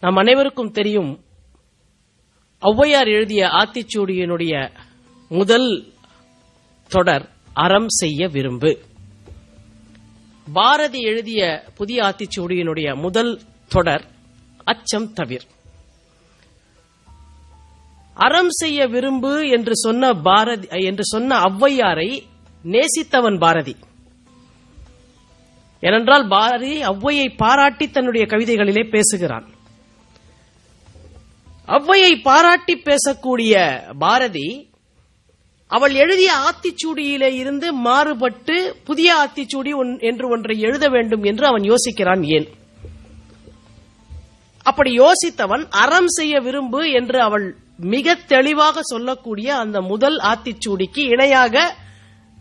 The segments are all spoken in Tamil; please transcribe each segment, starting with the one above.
நம் அனைவருக்கும் தெரியும் ஔவையார் எழுதிய ஆத்திச்சூடியினுடைய முதல் தொடர் அறம் செய்ய விரும்பு. பாரதி எழுதிய புதிய ஆத்திச்சூடியினுடைய முதல் தொடர் அச்சம் தவிர். அறம் செய்ய விரும்பு என்று சொன்ன பாரதி என்று சொன்ன ஔவையாரை நேசித்தவன் பாரதி. ஏனென்றால் பாரதி ஔவையை பாராட்டி தன்னுடைய கவிதைகளிலே பேசுகிறான். ஔவையை பாராட்டி பேசக்கூடிய பாரதி அவள் எழுதிய ஆத்திச்சூடியிலே இருந்து மாறுபட்டு புதிய ஆத்திச்சூடி ஒன்- என்று ஒன்றை எழுத வேண்டும் என்று அவன் யோசிக்கிறான் ஏன்? அப்படி யோசித்தவன் அறம் செய்ய விரும்பு என்று அவள் மிக தெளிவாக சொல்லக்கூடிய அந்த முதல் ஆத்திச்சூடிக்கு இணையாக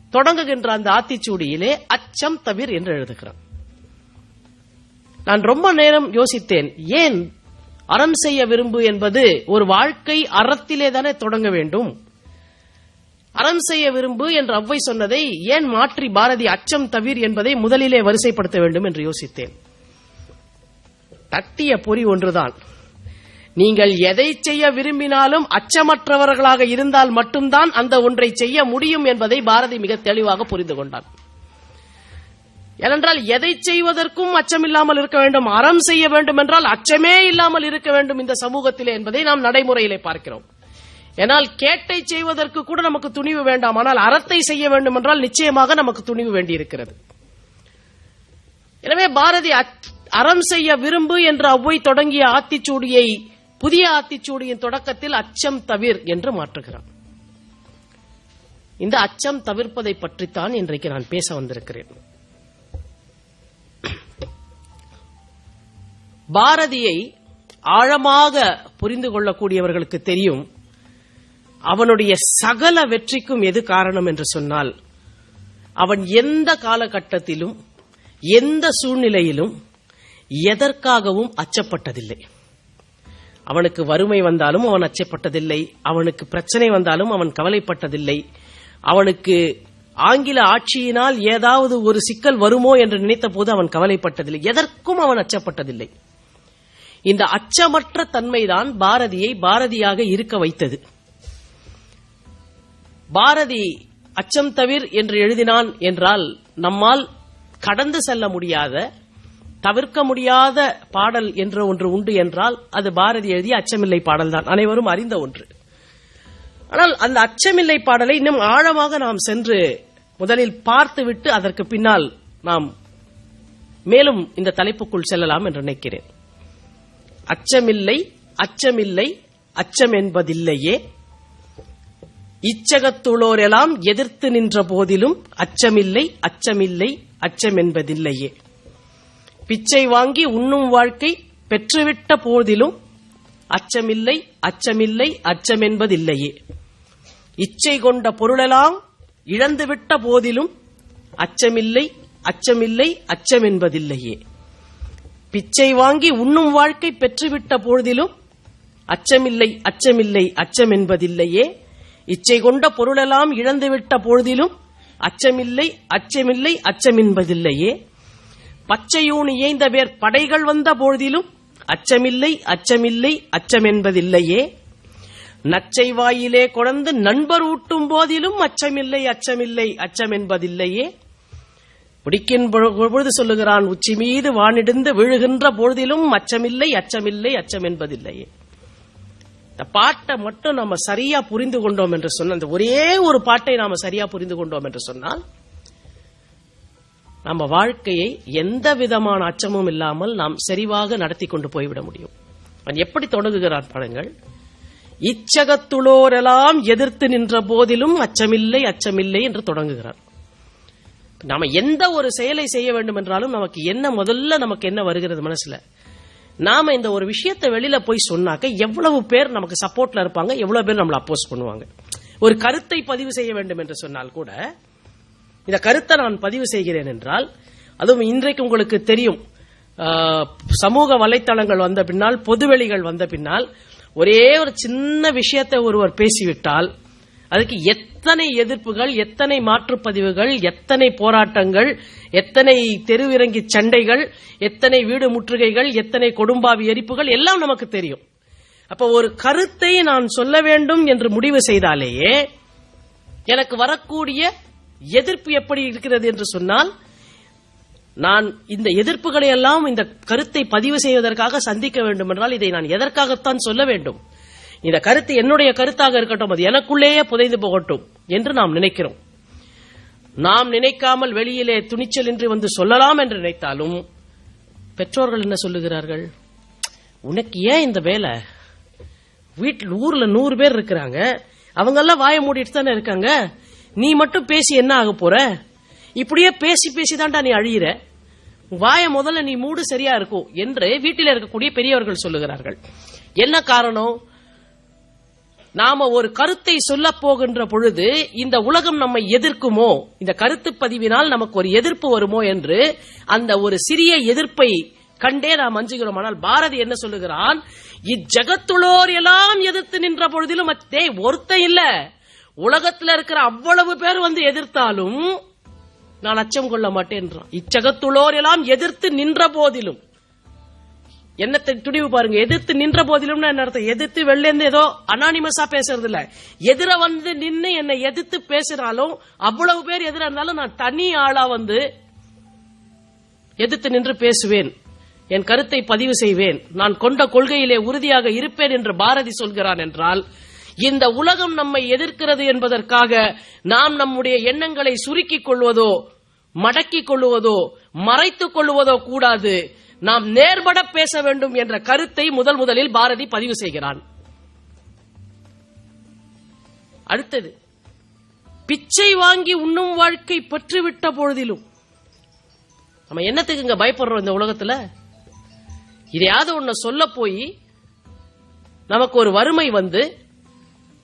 தொடங்குகின்ற அந்த ஆத்திச்சூடியிலே அச்சம் தவிர் என்று எழுதுகிறான் நான் ரொம்ப நேரம் யோசித்தேன் ஏன் அறம் செய்ய விரும்பு என்பது ஒரு வாழ்க்கை அறத்திலே தானே தொடங்க வேண்டும்? அறம் செய்ய விரும்பு என்று அவ்வை சொன்னதை ஏன் மாற்றி பாரதி அச்சம் தவிர் என்பதை முதலிலே வரிசைப்படுத்த வேண்டும் என்று யோசித்தேன். தட்டிய பொறி ஒன்றுதான். நீங்கள் எதை செய்ய விரும்பினாலும் அச்சமற்றவர்களாக இருந்தால் மட்டும்தான் அந்த ஒன்றை செய்ய முடியும் என்பதை பாரதி மிக தெளிவாக புரிந்து கொண்டான். ஏனென்றால் எதை செய்வதற்கும் அச்சமில்லாமல் இருக்க வேண்டும் அறம் செய்ய வேண்டும் என்றால் அச்சமே இல்லாமல் இருக்க வேண்டும் இந்த சமூகத்திலே என்பதை நாம் நடைமுறையிலே பார்க்கிறோம். ஏனால் கேட்டை செய்வதற்கு கூட நமக்கு துணிவு வேண்டாம் ஆனால் அறத்தை செய்ய வேண்டும் என்றால் நிச்சயமாக நமக்கு துணிவு வேண்டியிருக்கிறது. எனவே பாரதி அச்- அறம் செய்ய விரும்பு என்று அவ்வை தொடங்கிய ஆத்திச்சூடியை புதிய ஆத்திச்சூடியின் தொடக்கத்தில் அச்சம் தவிர் என்று மாற்றுகிறான். இந்த அச்சம் தவிர்ப்பதை பற்றித்தான் இன்றைக்கு நான் பேச வந்திருக்கிறேன். பாரதியை ஆழமாக புரிந்து கொள்ளக்கூடியவர்களுக்கு தெரியும் அவனுடைய சகல வெற்றிக்கும் எது காரணம் என்று சொன்னால் அவன் எந்த காலகட்டத்திலும் எந்த சூழ்நிலையிலும் எதற்காகவும் அச்சப்பட்டதில்லை. அவனுக்கு வறுமை வந்தாலும் அவன் அச்சப்பட்டதில்லை. அவனுக்கு பிரச்சனை வந்தாலும் அவன் கவலைப்பட்டதில்லை. அவனுக்கு ஆங்கில ஆட்சியினால் ஏதாவது ஒரு சிக்கல் வருமோ என்று நினைத்த போது அவன் கவலைப்பட்டதில்லை. எதற்கும் அவன் அச்சப்பட்டதில்லை. இந்த அச்சமற்ற தன்மைதான் பாரதியை பாரதியாக இருக்க வைத்தது. பாரதி அச்சம் தவிர் என்று எழுதினான் என்றால் நம்மால் கடந்து செல்ல முடியாத தவிர்க்க முடியாத பாடல் என்ற ஒன்று உண்டு என்றால் அது பாரதி எழுதிய அச்சமில்லை பாடல்தான். அனைவரும் அறிந்த ஒன்று. ஆனால் அந்த அச்சமில்லை பாடலை இன்னும் ஆழமாக நாம் சென்று முதலில் பார்த்துவிட்டு அதற்கு பின்னால் நாம் மேலும் இந்த தலைப்புக்குள் செல்லலாம் என்று நினைக்கிறேன். அச்சமில்லை அச்சமில்லை அச்சம் என்பதில்லையே இச்சகத்துளோரெல்லாம் எதிர்த்து நின்ற போதிலும் அச்சமில்லை அச்சமில்லை அச்சம் என்பதில்லையே பிச்சை வாங்கி உண்ணும் வாழ்க்கை பெற்றுவிட்ட போதிலும் அச்சமில்லை அச்சமில்லை அச்சம் என்பதில்லையே இச்சை கொண்ட பொருளெல்லாம் இழந்துவிட்ட போதிலும் அச்சமில்லை அச்சமில்லை அச்சம் என்பதில்லையே பிச்சை வாங்கி உண்ணும் வாழ்க்கை பெற்றுவிட்ட பொழுதிலும் அச்சமில்லை அச்சமில்லை அச்சம் என்பதில்லையே இச்சை கொண்ட பொருளெல்லாம் இழந்துவிட்ட பொழுதிலும் அச்சமில்லை அச்சமில்லை அச்சம் என்பதில்லையே பச்சையூன் இயைந்த பேர் படைகள் வந்த பொழுதிலும் அச்சமில்லை அச்சமில்லை அச்சம் என்பதில்லையே நச்சை வாயிலே கொடந்து நண்பர் ஊட்டும் போதிலும் அச்சமில்லை அச்சமில்லை அச்சம் என்பதில்லையே பிடிக்கின் பொழுது சொல்லுகிறான் உச்சி மீது வானிடுந்து விழுகின்ற பொழுதிலும் அச்சமில்லை அச்சமில்லை அச்சம் என்பதில்லையே இந்த பாட்டை மட்டும் நம்ம சரியா புரிந்து கொண்டோம் என்று சொன்ன அந்த ஒரே ஒரு பாட்டை நாம சரியா புரிந்து கொண்டோம் என்று சொன்னால் நம்ம வாழ்க்கையை எந்த விதமான அச்சமும் இல்லாமல் நாம் செறிவாக நடத்தி கொண்டு போய்விட முடியும். அவன் எப்படி தொடங்குகிறார் பாருங்கள். இச்சகத்துளோரெல்லாம் எதிர்த்து நின்ற போதிலும் அச்சமில்லை அச்சமில்லை என்று தொடங்குகிறார். நாம எந்த ஒரு செயலை செய்ய வேண்டும் என்றாலும் நமக்கு என்ன முதல்ல நமக்கு என்ன வருகிறது மனசுல? நாம இந்த ஒரு விஷயத்தை வெளியில போய் சொன்னாக்க எவ்வளவு பேர் நமக்கு சப்போர்ட்ல இருப்பாங்க எவ்வளவு பேர் நம்மளை அப்போஸ் பண்ணுவாங்க. ஒரு கருத்தை பதிவு செய்ய வேண்டும் என்று சொன்னால் கூட இந்த கருத்தை நான் பதிவு செய்கிறேன் என்றால் அதுவும் இன்றைக்கு உங்களுக்கு தெரியும். சமூக வலைத்தளங்கள் வந்த பின்னால் பொதுவெளிகள் வந்த பின்னால் ஒரே ஒரு சின்ன விஷயத்தை ஒருவர் பேசிவிட்டால் அதுக்கு எத்தனை எதிர்ப்புகள் எத்தனை மாற்றுப்பதிவுகள் எத்தனை போராட்டங்கள் எத்தனை தெருவிறங்கி சண்டைகள் எத்தனை வீடு முற்றுகைகள் எத்தனை கொடும்பாவி எரிப்புகள் எல்லாம் நமக்கு தெரியும். அப்ப ஒரு கருத்தை நான் சொல்ல வேண்டும் என்று முடிவு செய்தாலேயே எனக்கு வரக்கூடிய எதிர்ப்பு எப்படி இருக்கிறது என்று சொன்னால் நான் இந்த எதிர்ப்புகளை எல்லாம் இந்த கருத்தை பதிவு செய்வதற்காக சந்திக்க வேண்டும் என்றால் இதை நான் எதற்காகத்தான் சொல்ல வேண்டும்? இந்த கருத்து என்னுடைய கருத்தாக இருக்கட்டும் அது எனக்குள்ளேயே புதைந்து போகட்டும் என்று நாம் நினைக்கிறோம். நாம் நினைக்காமல் வெளியிலே துணிச்சலின்றி வந்து சொல்லலாம் என்று நினைத்தாலும் பெற்றோர்கள் என்ன சொல்லுகிறார்கள்? உனக்கு ஏன் இந்த வேலை? வீட்டில் ஊர்ல நூறு பேர் இருக்கிறாங்க. அவங்க எல்லாம் வாயை மூடிட்டு தானே இருக்காங்க? நீ மட்டும் பேசி என்ன ஆக போற? இப்படியே பேசி பேசி தான்டா நீ அழியிற. வாய முதல்ல நீ மூடு சரியா இருக்கும் என்று வீட்டில் இருக்கக்கூடிய பெரியவர்கள் சொல்லுகிறார்கள். என்ன காரணம்? நாம ஒரு கருத்தை சொல்ல போகின்ற பொழுது இந்த உலகம் நம்மை எதிர்க்குமோ? இந்த கருத்து பதிவினால் நமக்கு ஒரு எதிர்ப்பு வருமோ என்று அந்த ஒரு சிறிய எதிர்ப்பை கண்டே நாம் அஞ்சுகிறோம் ஆனால் பாரதி என்ன சொல்லுகிறான்? இஜகத்துளோர் எல்லாம் எதிர்த்து நின்ற பொழுதிலும் டேய் ஒருத்த இல்ல. உலகத்துல இருக்கிற அவ்வளவு பேர் வந்து எதிர்த்தாலும் நான் அச்சம் கொள்ள மாட்டேன்றான் இச்சகத்துளோர் எல்லாம் எதிர்த்து நின்ற போதிலும். என்னத்தை துணிவு பாருங்க. எதிர்த்து நின்ற போதிலும் என்ன அர்த்தம்? எதிர்த்து வெளிலேருந்து ஏதோ அனானிமஸா பேசுறது இல்ல எதிர வந்து நின்னு என்னை எதிர்த்து பேசினாலும் அவ்வளவு பேர் எதிர இருந்தாலும் நான் தனி ஆளா வந்து எதிர்த்து நின்று பேசுவேன். என் கருத்தை பதிவு செய்வேன். நான் கொண்ட கொள்கையிலே உறுதியாக இருப்பேன் என்று பாரதி சொல்கிறான் என்றால் இந்த உலகம் நம்மை எதிர்க்கிறது என்பதற்காக நாம் நம்முடைய எண்ணங்களை சுருக்கிக் கொள்வதோ மடக்கிக் கொள்வதோ மறைத்துக் கொள்வதோ கூடாது. நாம் நேர்பட பேச வேண்டும் என்ற கருத்தை முதல் முதலில் பாரதி பதிவு செய்கிறான். அடுத்தது பிச்சை வாங்கி உண்ணும் வாழ்க்கை பெற்றுவிட்ட பொழுதிலும் நம்ம என்னத்துக்கு இங்க பயப்படுறோம் இந்த உலகத்துல? இதையாவது ஒண்ணு சொல்ல போய் நமக்கு ஒரு வறுமை வந்து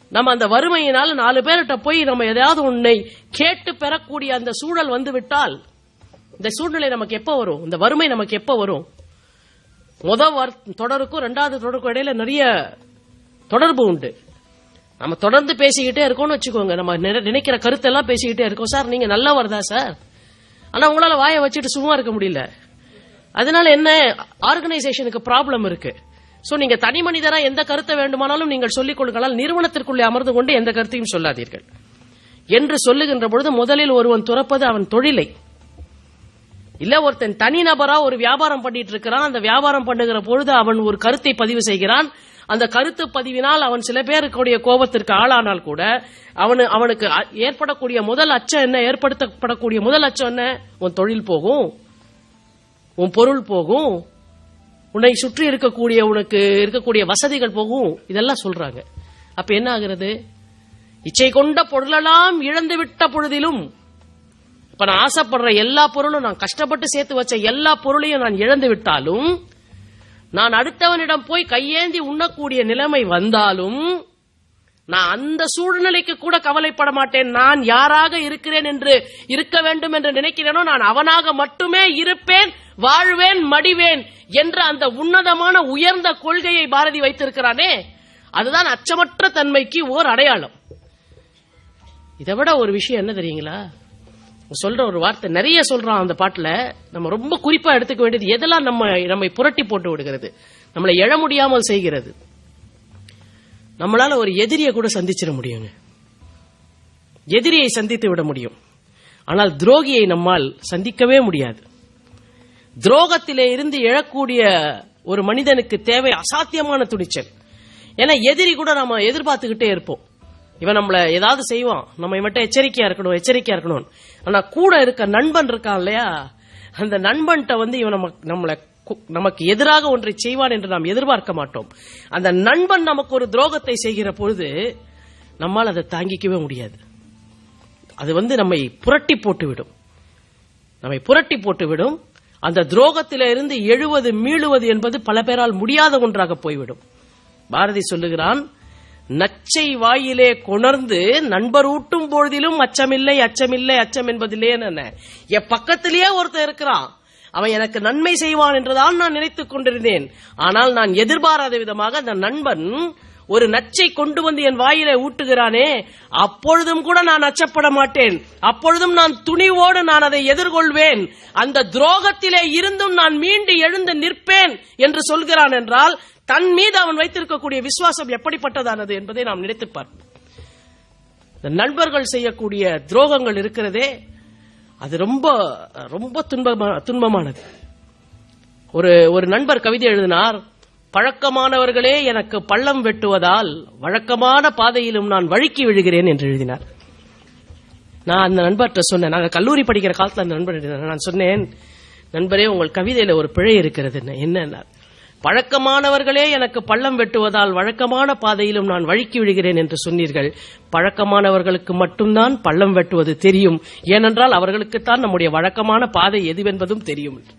நம்ம அந்த வறுமையினால் நாலு பேர்கிட்ட போய் நம்ம எதையாவது உன்னை கேட்டு பெறக்கூடிய அந்த சூழல் வந்து விட்டால் இந்த சூழ்நிலை நமக்கு எப்ப வரும்? இந்த வறுமை நமக்கு எப்ப வரும்? முத வர்- தொடருக்கும் ரெண்டாவது தொடருக்கும் இடையில நிறைய தொடர்பு உண்டு. நம்ம தொடர்ந்து பேசிக்கிட்டே இருக்கோம்னு வச்சுக்கோங்க. நம்ம நினை- நினைக்கிற கருத்தெல்லாம் பேசிக்கிட்டே இருக்கோம். சார் நீங்க நல்லவர் தான் சார்? ஆனா உங்களால வாயை வச்சுட்டு சும்மா இருக்க முடியல. அதனால என்ன? ஆர்கனைசேஷனுக்கு ப்ராப்ளம் இருக்கு. சோ நீங்க தனி மனிதரா எந்த கருத்தை வேண்டுமானாலும் நீங்கள் சொல்லிக் கொள்ளுங்கள் நிறுவனத்திற்குள்ளே அமர்ந்து கொண்டு எந்த கருத்தையும் சொல்லாதீர்கள். என்று சொல்லுகின்ற பொழுது முதலில் ஒருவன் துறப்பது அவன் தொழிலை. இல்ல ஒருத்தன் தனிநபரா ஒரு வியாபாரம் பண்ணிட்டு இருக்கிறான். அந்த வியாபாரம் பண்ணுகிற பொழுது அவன் ஒரு கருத்தை பதிவு செய்கிறான். அந்த கருத்து பதிவினால் அவன் சில பேருக்குடைய கோபத்திற்கு ஆளானால் கூட அவனு அவனுக்கு அ- ஏற்படக்கூடிய முதல் அச்சம் என்ன? ஏற்படுத்தப்படக்கூடிய முதல் அச்சம் என்ன? உன் தொழில் போகும். உன் பொருள் போகும். உன்னை சுற்றி இருக்கக்கூடிய உனக்கு இருக்கக்கூடிய வசதிகள் போகும். இதெல்லாம் சொல்றாங்க. அப்ப என்ன ஆகுறது? இச்சை கொண்ட பொருளெல்லாம் இழந்து விட்ட பொழுதிலும் இப்ப நான் ஆசைப்படுற எல்லா பொருளும் நான் கஷ்டப்பட்டு சேர்த்து வச்ச எல்லா பொருளையும் நான் இழந்து விட்டாலும் நான் அடுத்தவனிடம் போய் கையேந்தி உண்ணக்கூடிய நிலைமை வந்தாலும் நான் அந்த சூழ்நிலைக்கு கூட கவலைப்பட மாட்டேன். நான் யாராக இருக்கிறேன் என்று இருக்க வேண்டும் என்று நினைக்கிறேனோ நான் அவனாக மட்டுமே இருப்பேன் வாழ்வேன் மடிவேன் என்ற அந்த உன்னதமான உயர்ந்த கொள்கையை பாரதி வைத்திருக்கிறானே அதுதான் அச்சமற்ற தன்மைக்கு ஓர் அடையாளம். இதை விட ஒரு விஷயம் என்ன தெரியுங்களா? சொல்ற ஒரு வார்த்தை நிறைய சொல்றான் அந்த பாட்டுல. நம்ம ரொம்ப குறிப்பா எடுத்துக்க வேண்டியது எதெல்லாம் நம்ம நம்மை புரட்டி போட்டு விடுகிறது. நம்மளை எழ முடியாமல் செய்கிறது. நம்மளால ஒரு எதிரியை கூட சந்திச்சிட முடியுங்க. எதிரியை சந்தித்து விட முடியும். ஆனால் துரோகியை நம்மால் சந்திக்கவே முடியாது. துரோகத்திலே இருந்து எழக்கூடிய ஒரு மனிதனுக்கு தேவை அசாத்தியமான துணிச்சல். ஏன்னா எதிரி கூட நம்ம எதிர்பார்த்துக்கிட்டே இருப்போம். இவன் நம்மள ஏதாவது செய்வான். நம்ம மட்டும் எச்சரிக்கையா இருக்கணும் எச்சரிக்கையா இருக்கணும் ஆனா கூட இருக்க நண்பன் இருக்கான் இல்லையா? அந்த நண்பன்கிட்ட வந்து இவன் நம்ம நம்மளை நமக்கு எதிராக ஒன்றை செய்வான் என்று நாம் எதிர்பார்க்க மாட்டோம். அந்த நண்பன் நமக்கு ஒரு துரோகத்தை செய்கிற பொழுது நம்மால் அதை தாங்கிக்கவே முடியாது. அது வந்து நம்மை புரட்டி போட்டுவிடும். நம்மை புரட்டி போட்டுவிடும். அந்த துரோகத்திலிருந்து எழுவது மீளுவது என்பது பல பேரால் முடியாத ஒன்றாக போய்விடும். பாரதி சொல்லுகிறான் நச்சை வாயிலே கொணர்ந்து நண்பர் ஊட்டும் பொழுதிலும் அச்சமில்லை அச்சமில்லை அச்சம் என்பதில்லையே என்ன என் பக்கத்திலேயே ஒருத்தர் இருக்கிறான். அவன் எனக்கு நன்மை செய்வான் என்றுதான் நான் நினைத்துக் கொண்டிருந்தேன். ஆனால் நான் எதிர்பாராத விதமாக அந்த நண்பன் ஒரு நச்சை கொண்டு வந்து என் வாயிலே ஊட்டுகிறானே அப்பொழுதும் கூட நான் அச்சப்பட மாட்டேன். அப்பொழுதும் நான் துணிவோடு நான் அதை எதிர்கொள்வேன். அந்த துரோகத்திலே இருந்தும் நான் மீண்டு எழுந்து நிற்பேன் என்று சொல்கிறான் என்றால் தன் மீது அவன் வைத்திருக்கக்கூடிய விசுவாசம் எப்படிப்பட்டதானது என்பதை நாம் நினைத்து பார்ப்போம். நண்பர்கள் செய்யக்கூடிய துரோகங்கள் இருக்கிறதே அது ரொம்ப ரொம்ப துன்பமான துன்பமானது. ஒரு ஒரு நண்பர் கவிதை எழுதினார் பழக்கமானவர்களே எனக்கு பள்ளம் வெட்டுவதால் வழக்கமான பாதையிலும் நான் வழுக்கி விழுகிறேன் என்று எழுதினார். நான் அந்த நண்பர்கிட்ட சொன்னேன் நாங்கள் கல்லூரி படிக்கிற காலத்தில் அந்த நண்பர் எழுதினார். நான் சொன்னேன் நண்பரே உங்கள் கவிதையில ஒரு பிழை இருக்கிறது என்ன பழக்கமானவர்களே எனக்கு பள்ளம் வெட்டுவதால் வழக்கமான பாதையிலும் நான் வழுக்கி விழுகிறேன் என்று சொன்னீர்கள் பழக்கமானவர்களுக்கு மட்டும்தான் பள்ளம் வெட்டுவது தெரியும் ஏனென்றால் அவர்களுக்குத்தான் நம்முடைய வழக்கமான பாதை எதுவென்பதும் தெரியும் என்று.